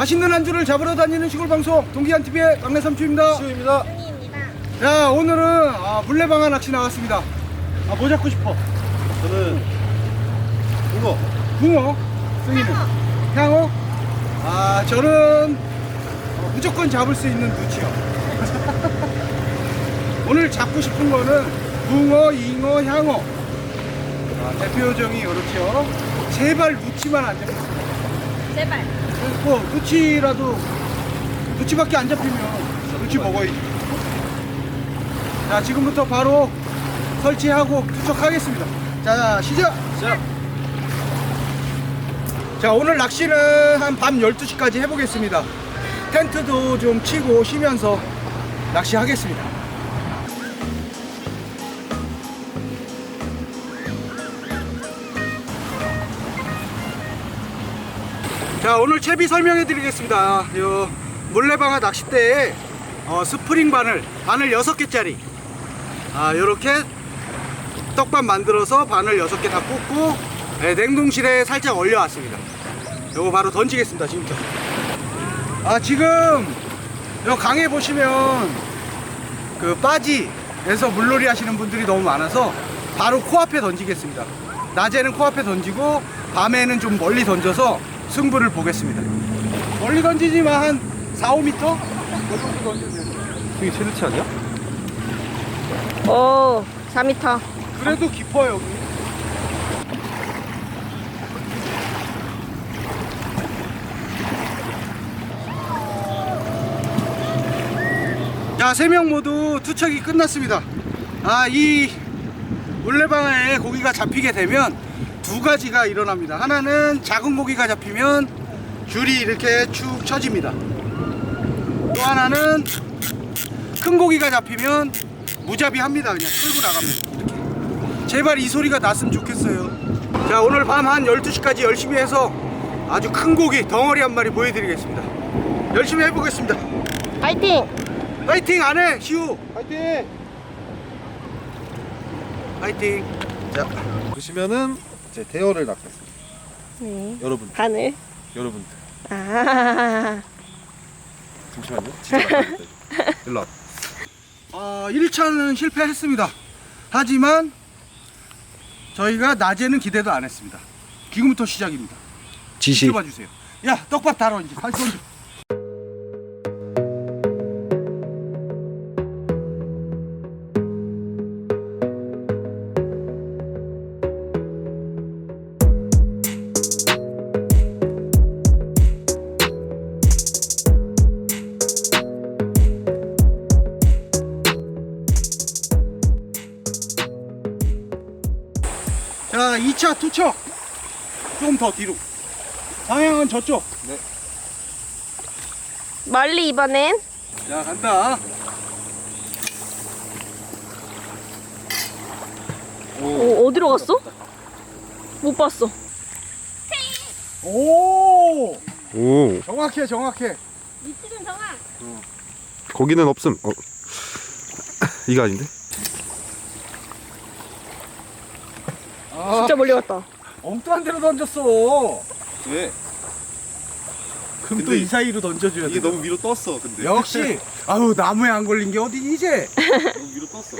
맛있는 안주를 잡으러 다니는 시골 방송 동기한 TV의 막내 삼촌입니다. 시우입니다. 승희입니다. 자 오늘은 아, 물레방아 낚시 나왔습니다. 아, 뭐 잡고 싶어? 저는 붕어. 붕어. 승희는 향어. 아 저는 어, 무조건 잡을 수 있는 누치요. 오늘 잡고 싶은 거는 붕어, 잉어, 향어. 아, 대표 요정이 이렇죠. 제발 누치만 안 잡혔으면 제발. 뭐 누치라도 누치밖에 안 잡히면 누치 먹어야지. 자 지금부터 바로 설치하고 투척하겠습니다. 자 시작. 시작. 자 오늘 낚시는 한 밤 12시까지 해보겠습니다. 텐트도 좀 치고 쉬면서 낚시하겠습니다. 자 오늘 채비 설명해 드리겠습니다. 요 물레방아 낚싯대에 어, 스프링 바늘 바늘 6개짜리. 아 요렇게 떡밥 만들어서 바늘 6개 다 꽂고 네, 냉동실에 살짝 얼려왔습니다. 요거 바로 던지겠습니다 지금부터 아 지금 요 강에 보시면 그 빠지에서 물놀이 하시는 분들이 너무 많아서 바로 코앞에 던지겠습니다. 낮에는 코앞에 던지고 밤에는 좀 멀리 던져서 승부를 보겠습니다 멀리 던지지만 한 4, 5m? 그 정도 던지면 돼요 이게 최대치 아니야? 오, 4m. 그래도 깊어요 여기 자, 세 명 모두 투척이 끝났습니다. 아, 이 물레방아에 고기가 잡히게 되면 두 가지가 일어납니다. 하나는 작은 고기가 잡히면 줄이 이렇게 축 처집니다. 또 하나는 큰 고기가 잡히면 무자비합니다. 그냥 끌고 나갑니다. 이렇게. 제발 이 소리가 났으면 좋겠어요. 자, 오늘 밤 한 12시까지 열심히 해서 아주 큰 고기 덩어리 한 마리 보여드리겠습니다. 열심히 해보겠습니다. 파이팅! 파이팅 안 해, 시우. 파이팅! 파이팅. 자, 보시면은 제 대어를 낚았습니다. 네. 여러분, 바늘. 여러분들. 아. 잠시만요. 진짜. 일로 와. 어, 1차는 실패했습니다. 하지만 저희가 낮에는 기대도 안 했습니다. 지금부터 시작입니다. 지시. 지켜봐 주세요. 야, 떡밥 달어 이제. 다시 투척. 좀더 뒤로. 방향은 저쪽. 멀리 이번엔. 자, 간다. 오, 어디로 갔어? 못 봤어. 오! 오, 정확해, 정확해. 위치는 정확. 거기는 없음. 어. 이거 아닌데? 진짜 멀리 갔다. 엉뚱한 데로 던졌어. 왜? 그럼 또 근데 이 사이로 던져줘야 돼. 이게 너무 위로 떴어, 근데. 역시, 아유, 나무에 안 걸린 게 어디니, 이제? 너무 위로 떴어.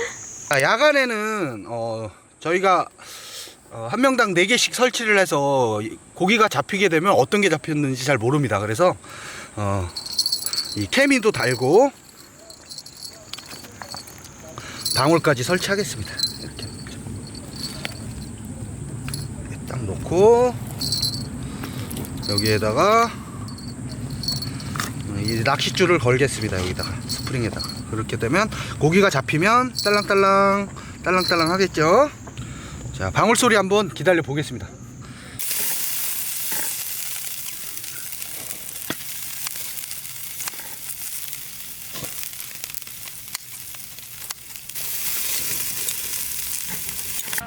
아, 야간에는, 어, 저희가, 어, 한 명당 4개씩 설치를 해서 이 고기가 잡히게 되면 어떤 게 잡혔는지 잘 모릅니다. 그래서, 어, 이 케미도 달고, 방울까지 설치하겠습니다. 이렇게. 이렇게 딱 놓고, 여기에다가, 이 낚싯줄을 걸겠습니다. 여기다가, 스프링에다가. 그렇게 되면 고기가 잡히면 딸랑딸랑, 딸랑딸랑 하겠죠? 자, 방울 소리 한번 기다려 보겠습니다.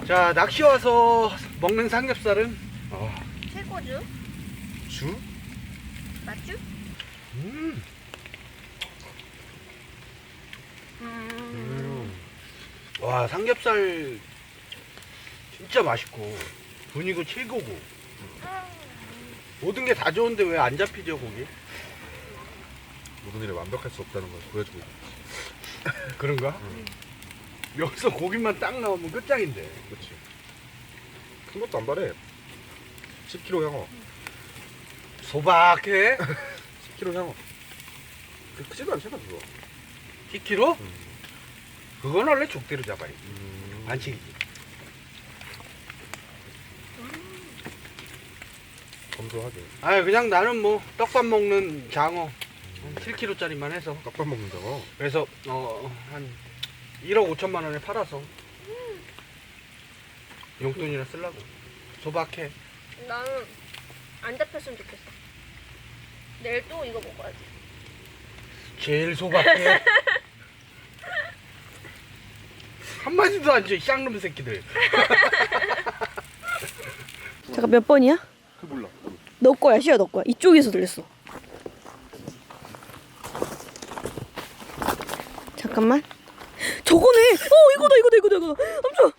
자, 낚시 와서 먹는 삼겹살은 어, 최고주? 주? 맞죠? 음. 음. 와, 삼겹살 진짜 맛있고 분위기 최고고. 모든 게 다 좋은데 왜 안 잡히죠 고기? 모든 일에 완벽할 수 없다는 걸 보여주고 있는 그런가? 여기서 고기만 딱 나오면 끝장인데. 그렇지 큰 것도 안 바래 10kg 향어 소박해. 10kg 향어 그 크지도 않잖아 그거 10kg? 음. 그건 원래 족대로 잡아야 지. 음. 반칙이지. 검소하게 아 그냥 나는 뭐 떡밥 먹는 장어 7kg짜리만 해서 떡밥 먹는다고 그래서 어 한 1억 5천만 원에 팔아서 용돈이나 쓰려고 소박해. 나는 안 잡혔으면 좋겠어. 내일 또 이거 먹어야지. 제일 소박해. 한마디도 안 줘, 쌍놈 새끼들. 잠깐 몇 번이야? 그 몰라 너 거야, 시야 너 거야. 이쪽에서 들렸어. 잠깐만. 저거네. 어, 이거다, 이거다, 이거다, 이거다. 쉬울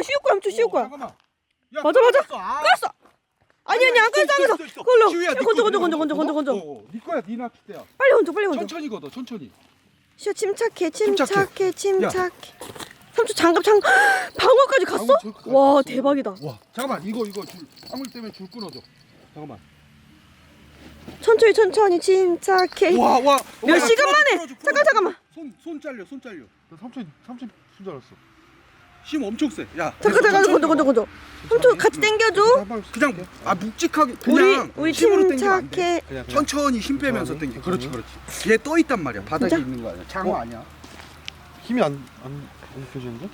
거야, 쉬울 거야, 삼촌, 쉬울 거야. 잠깐만. 야, 맞아, 맞아. 끊었어. 아. 끊었어. 아니, 아니, 안 끊었어, 안. 그걸로. 시우야, 네 건져, 거, 건져, 네 건져, 거. 건져, 건져, 건져. 어, 어, 네 거야, 네 낚싯대야. 빨리 건져, 빨리 건져. 천천히 걷어, 천천히. 시야 침착해, 침착해. 침착해, 침착해. 삼촌 장갑, 장갑. 방울까지 갔어? 방울 저기까지 와, 갔어. 대박이다. 와, 잠깐만, 이거 이거 줄, 방울 때문에 줄 끊어줘. 잠깐만. 천천히, 천천히, 침착해. 와, 와. 몇 와, 시간 만에? 잠깐, 잠깐만. 손, 손 잘려, 손 잘려. 나 삼촌 삼촌 순줄 알았어 힘 엄청 세. 야, 잠깐, 잠깐, 건져, 건져, 건져. 삼촌 같이 당겨줘. 그냥 아 묵직하게 그냥 우리 힘으로 당기면 안 돼. 침착해. 그냥 그냥 천천히 힘 빼면서 천천히? 당겨. 그렇지, 그렇지. 얘 떠 있단 말이야. 바닥에 진짜? 있는 거 아니야. 장어 어? 아니야. 힘이 안안 안 느껴지는데?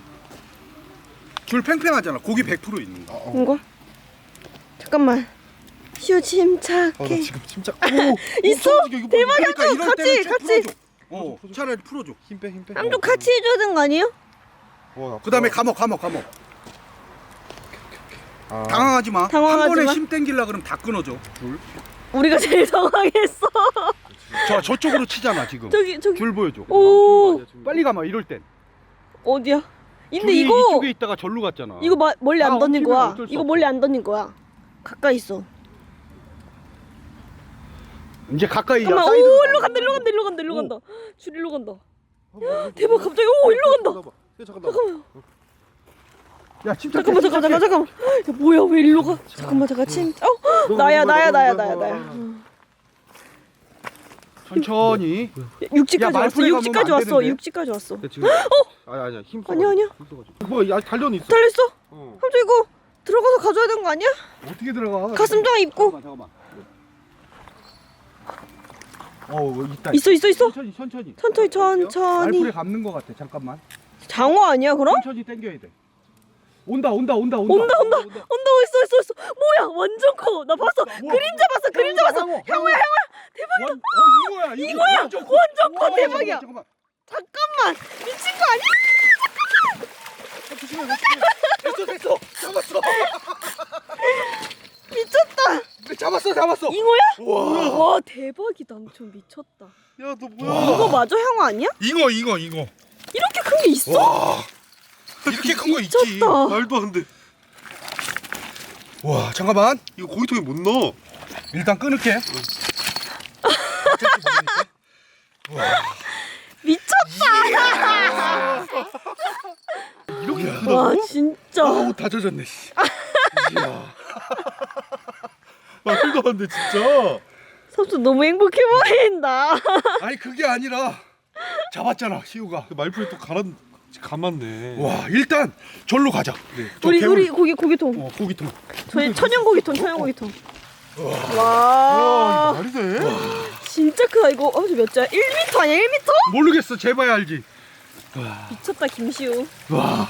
줄 팽팽하잖아. 고기 100% 있는 거. 어, 어. 이거. 잠깐만. 아, 나 침착해. 지금 진짜 오, 있어? 뭐- 대박. 그러니까 같이, 좀 같이. 풀어줘. 어, 풀어줘. 차라리 풀어줘. 힘 빼, 힘 빼. 삼촌 같이 해줘야 되는 거 아니에요? 와, 나 그다음에 아프다. 감옥, 감옥, 감옥. 아, 당황하지 마. 당황하지 한 번에 마. 힘 땡기려 그러면 다 끊어져. 줄. 우리가 제일 당황했어. 저 저쪽으로 치잖아 지금. 저기, 저기. 줄 보여줘. 오, 빨리 가마 이럴 땐. 어디야? 근데 줄이 이거, 이쪽에 있다가 절로 갔잖아. 이거 마, 멀리 안 아, 던진 거야. 어쩔 수 이거. 멀리 안 던진 거야. 가까이 있어. 이제 가까이 야, 잠깐만, 사이드로 오, 가. 일로 간다, 일로 간다, 일로 간다, 일로 오. 간다. 줄 일로 간다. 어, 대박, 갑자기, 오, 일로 간다. 잠깐만. 야, 잠깐 야, 침착해. 잠깐만, 잠깐만, 잠깐만, 잠깐만. 야, 뭐야, 왜 일로 가? 잠깐만, 잠깐, 침. 어, 나야, 나야, 나야, 나야, 나야. 천천히. 야, 육지까지 왔어, 말풀에 가면 육지까지 안 왔어, 되는데? 육지까지 왔어. 야, 지금 아니 아니야. 힘 써. 아니야, 아니야. 힘 써가지고. 뭐, 야, 단련 있어. 달렸어? 어. 삼촌 이거 들어가서 가져야 되는 거 아니야? 어떻게 들어가? 가슴장 입고. 잠깐만, 잠깐만. 어, 있다. 있어, 있어, 있어. 천천히, 천천히. 천천히, 천천히. 말풀에 감는 거 같아. 잠깐만. 장어 아니야, 그럼? 천천히 당겨야 돼. 온다, 온다, 온다, 온다. 온다, 온다. 온다, 있어, 있어, 있어. 뭐야, 완전 커. 나 봤어. 그림자 봤어, 그림자 봤어. 향어, 향어야, 향어야. 대박이다. 원, 어, 이거야, 이거. 이거야. 완전 커. 완전 커, 우와, 대박이야. 잠깐만, 잠깐만. 미친 거 아니야? 잠깐만. 조심해, 조심해. 됐어, 됐어. 잡았어. 미쳤다. 네, 잡았어, 잡았어. 잉어야? 우와. 와, 대박이다. 엄청 미쳤다. 야, 너 이거 맞아, 향어 아니야? 이거 이거 이거. 이렇게 큰 게 있어? 와. 이렇게 큰 거 있지. 미쳤다. 말도 안 돼. 와, 잠깐만. 이거 고기통에 못 넣어. 일단 끊을게. 미쳤다. 이렇게 와, 진짜. 아우, 다 젖었네. 씨. 이야. 말도 안 돼, 진짜. 삼촌 너무 행복해 보인다. 아니, 그게 아니라 잡았잖아, 시우가. 그 말풀이 또 가라 감았네. 와, 일단 절로 가자. 저 우리 개울- 우리 고기 고기통. 어, 고기통. 저희 천연 고기통, 천연 고기통. 와, 와, 말이 돼? 진짜 크다 이거. 어, 저몇 자야? 1m 아니야? 1m? 모르겠어, 재봐야 알지. 미쳤다 김시우. 와,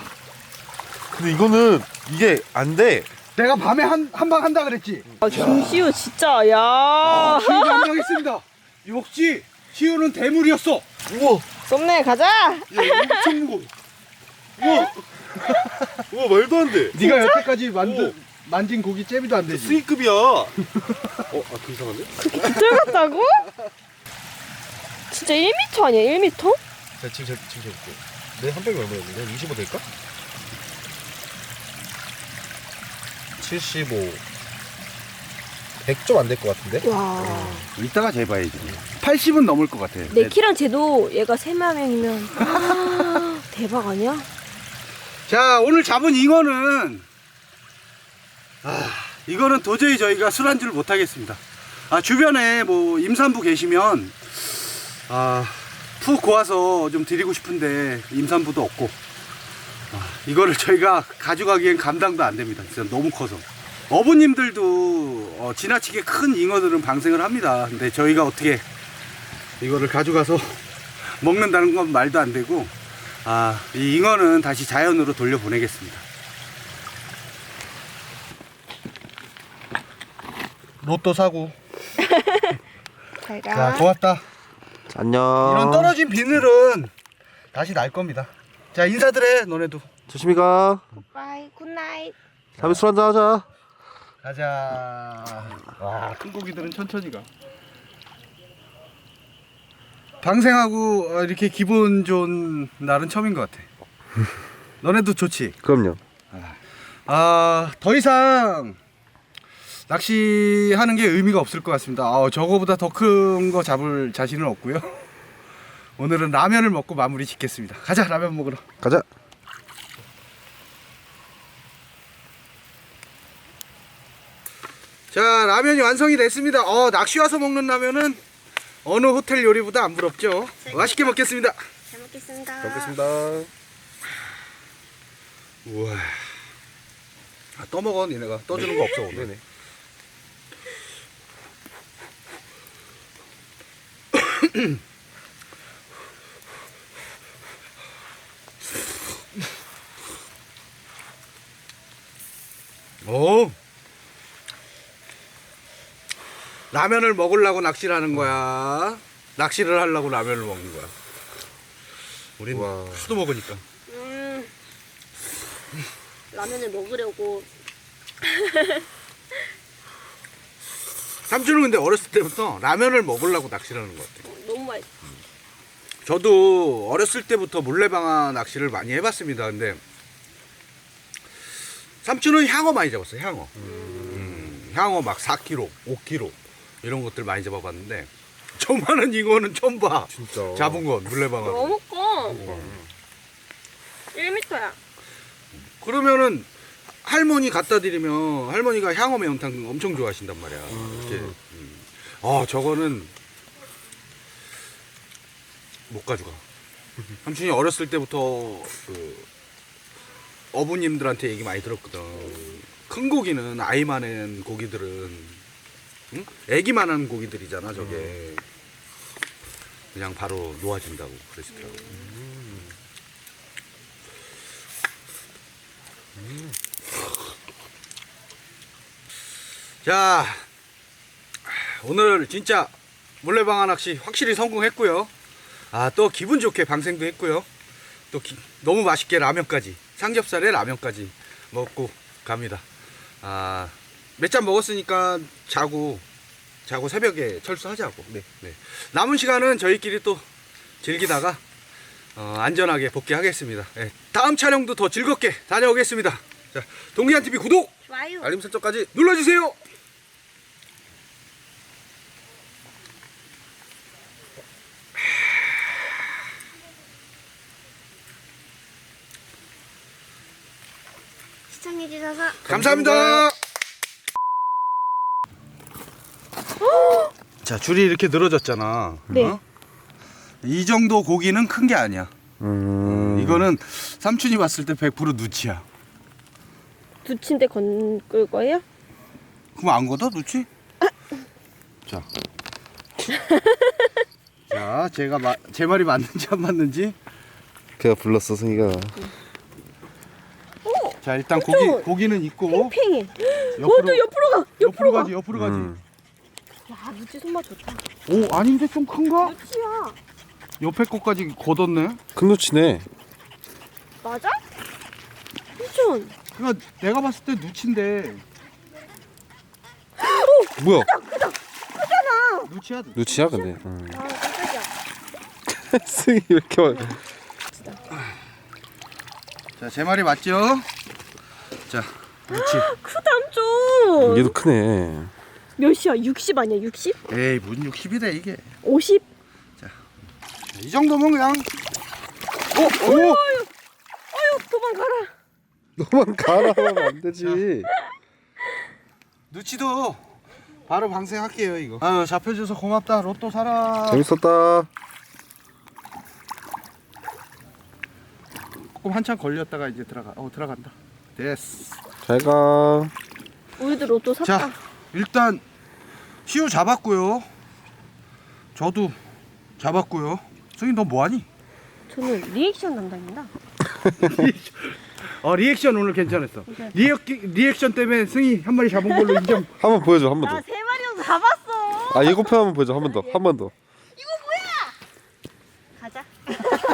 근데 이거는 이게 안 돼. 내가 밤에 한 한 방 한다 그랬지. 아, 김시우 진짜 야. 아, 시우가 한방 했습니다. 역시 시우는 대물이었어. 우와, 썸네 가자. 엄청 무거워. 우와, 우와 말도 안 돼. 네가 여태까지 만든 만진 고기 잽이도 안 되지. 스위급이야. 어, 아, 그 이상한데? 들어갔다고? 진짜 1m 아니야? 1m? 자, 지금 제 지금 재볼게. 내한 병이 얼마였는데? 한25 될까? 75. 100점 안될 것 같은데? 와. 이따가 재봐야지. 80은 넘을 것 같아. 내 키랑 쟤도 얘가 세 명이면 아, 대박 아니야? 자 오늘 잡은 잉어는 아 이거는 도저히 저희가 술안주를 못 하겠습니다 아 주변에 뭐 임산부 계시면 아 푹 고아서 좀 드리고 싶은데 임산부도 없고 아, 이거를 저희가 가져가기엔 감당도 안 됩니다 진짜 너무 커서 어부님들도 어, 지나치게 큰 잉어들은 방생을 합니다 근데 저희가 어떻게 이거를 가져가서 먹는다는 건 말도 안 되고 아, 이 잉어는 다시 자연으로 돌려보내겠습니다. 로또 사고. 잘 자, 고맙다. 안녕. 이런 떨어진 비늘은 다시 날 겁니다. 자, 인사들 해, 너네도. 조심히 가. 바이 굿나잇. 다음에 술 한잔 하자. 가자. 와, 큰 고기들은 천천히 가. 방생하고 어, 이렇게 기분 좋은 날은 처음인 것 같아. 너네도 좋지? 그럼요. 아, 더 이상 낚시하는 게 의미가 없을 것 같습니다. 아, 저거보다 더 큰 거 잡을 자신은 없고요. 오늘은 라면을 먹고 마무리 짓겠습니다. 가자, 라면 먹으러. 가자. 자, 라면이 완성이 됐습니다. 어, 낚시 와서 먹는 라면은 어느 호텔 요리보다 안 부럽죠. 맛있게 먹겠습니다. 잘 먹겠습니다. 먹겠습니다. 우와. 아, 떠먹어, 니네가. 떠주는 거 없어, 오늘. 네네. 오. 라면을 먹으려고 낚시를 하는 거야. 낚시를 하려고 라면을 먹는 거야. 우린 우와. 수도 먹으니까. 음. 라면을 먹으려고 삼촌은 근데 어렸을 때부터 라면을 먹으려고 낚시를 하는 것 같아. 너무 맛있어. 저도 어렸을 때부터 물레방아 낚시를 많이 해봤습니다. 근데 삼촌은 향어 많이 잡았어요. 향어. 음, 향어 막 4kg, 5kg 이런 것들 많이 잡아봤는데 저만한 잉어는 처음 봐. 진짜. 잡은 건 물레방아. 너무 커. 1m야. 그러면은 할머니 갖다 드리면 할머니가 향어 매운탕 엄청 좋아하신단 말이야. 이렇게. 음. 아 저거는 못 가져가. 삼촌이 어렸을 때부터 그 어부님들한테 얘기 많이 들었거든. 큰 고기는 아이 많은 고기들은 응? 애기만한 고기들이잖아 저게. 그냥 바로 놓아진다고 그러시더라고. 자, 오늘 진짜 물레방아 낚시 확실히 성공했고요. 아, 또 기분 좋게 방생도 했고요. 또 기- 너무 맛있게 라면까지, 삼겹살에 라면까지 먹고 갑니다. 아, 몇 잔 먹었으니까 자고, 자고 새벽에 철수하자고. 네, 네. 남은 시간은 저희끼리 또 즐기다가 어, 안전하게 복귀하겠습니다. 네, 다음 촬영도 더 즐겁게 다녀오겠습니다. 자, 동기한 TV 구독! 좋아요. 알림 설정까지 눌러주세요. 시청해주셔서 감사합니다. 자 줄이 이렇게 늘어졌잖아. 네. 어? 이 정도 고기는 큰 게 아니야. 음. 이거는 삼촌이 봤을 때 100% 누치야. 두친데 건끌 거예요? 그럼 안 걷어 누치? 자. 자, 제가 마, 제 말이 맞는지 안 맞는지. 걔가 불렀어, 승희가. 오! 자, 일단 그쵸? 고기 고기는 있고 팽이. 옆으로 어또 옆으로 가. 옆으로, 옆으로 가. 가지, 옆으로 가지. 음. 야 누치 손맛 좋다. 오, 아닌데 좀 큰가? 누치야. 옆에 거까지 걷었네. 큰 놓치네. 맞아? 삼촌. 그러니까 내가 봤을 때 누치인데 뭐야? 누치야. 놓치야, 근데. 음. 아 깜짝이야. 승희 왜 이렇게 많아? 자, 제 말이 맞죠? 자, 누치. 크다 삼촌. 얘도 크네. 몇이야? 60 아니야? 60? 에이 문 60이래 이게 50? 이 정도면 그냥 어? 오! 아유 도망가라. 너만 가라 하면 안 되지 누치도 바로 방생할게요 이거 아유 잡혀줘서 고맙다 로또 사라 재밌었다 조금 한참 걸렸다가 이제 들어가 어 들어간다 됐어 잘가 우리도 로또 샀다. 자 일단 시우 잡았고요 저도 잡았고요 승희 너 뭐하니? 저는 리액션 담당입니다. 어 리액션 오늘 괜찮았어 네. 리액, 리액션 때문에 승희 한 마리 잡은 걸로 인정 한번 보여줘 한나 번더아 세 마리도 잡았어. 예고편 한번 보여줘 한 번 더 한 번 더